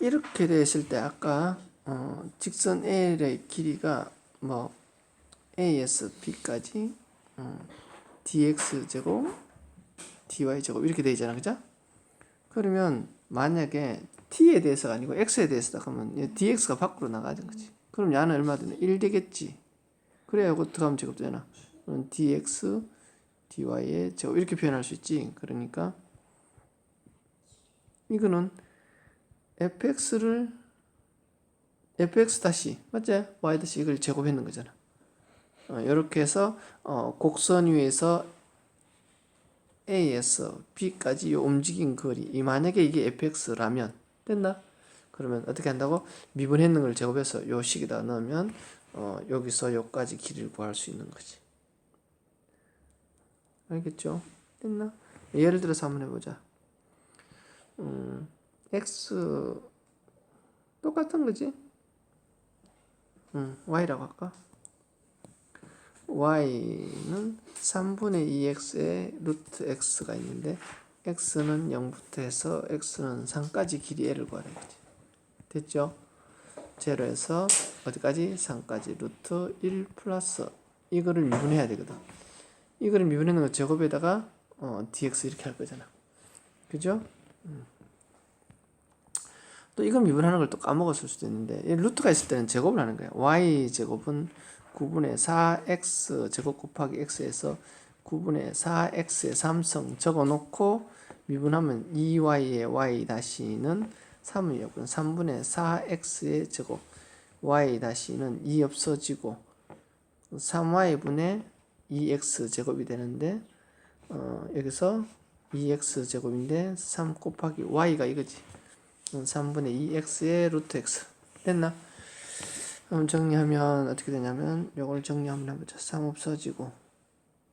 이렇게 됐을 때 아까 어, 직선 L의 길이가 뭐 A에서 B까지 음, dx 제곱 dy 제곱 이렇게 돼 있잖아, 그죠? 그러면 만약에 t에 대해서가 아니고 x에 대해서다 그러면 얘 dx가 밖으로 나가는 거지. 그럼 야는 얼마 되나? 1 되겠지. 그래야 이거 어떻게 하면 제곱 되나? 그럼 dx dy의 제곱 이렇게 표현할 수 있지. 그러니까 이거는 fx를 fx 다시 맞지? y 다시 이걸 제곱했는 거잖아. 어, 이렇게 해서 어, 곡선 위에서 A에서 B까지 요 움직인 거리 이 만약에 이게 fx라면 됐나? 그러면 어떻게 한다고? 미분했는 걸 제곱해서 요 식에다 넣으면 어, 여기서 요까지 길이를 구할 수 있는 거지. 알겠죠? 됐나? 예를 들어서 한번 해보자. 음, x 똑같은 거지? 음, y라고 할까? y는 3분의 2x에 루트 x가 있는데 x는 0부터 해서 x는 3까지 길이 l을 구하래야지. 됐죠? 제로에서 어디까지? 3까지 루트 1 플러스 이거를 미분해야 되거든. 이거를 미분하는 거 제곱에다가 어, dx 이렇게 할 거잖아. 그죠? 음. 또 이걸 미분하는 걸 또 까먹었을 수도 있는데 이 루트가 있을 때는 제곱을 하는 거야. y 제곱은 9분의 4x 제곱 곱하기 x에서 9분의 4x의 3성 적어놓고 미분하면 2y의 y 다시는 3이요. 그럼 3분의 4x의 제곱 y 다시는 2 없어지고 3y분의 2x 제곱이 되는데 어, 여기서 2x 제곱인데 3 곱하기 y가 이거지. 3분의 2x의 루트 x 됐나? 그럼 정리하면 어떻게 되냐면 요걸 정리 한번 해보자. 3 없어지고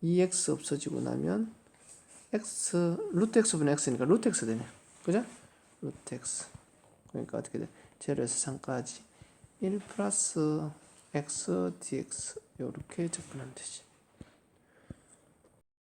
2x 없어지고 나면 x 루트 x분의 x니까 루트 x 되네. 그죠? 루트 x 그러니까 어떻게 돼? 0에서 3까지 1 플러스 x dx 요렇게 접근하면 되지.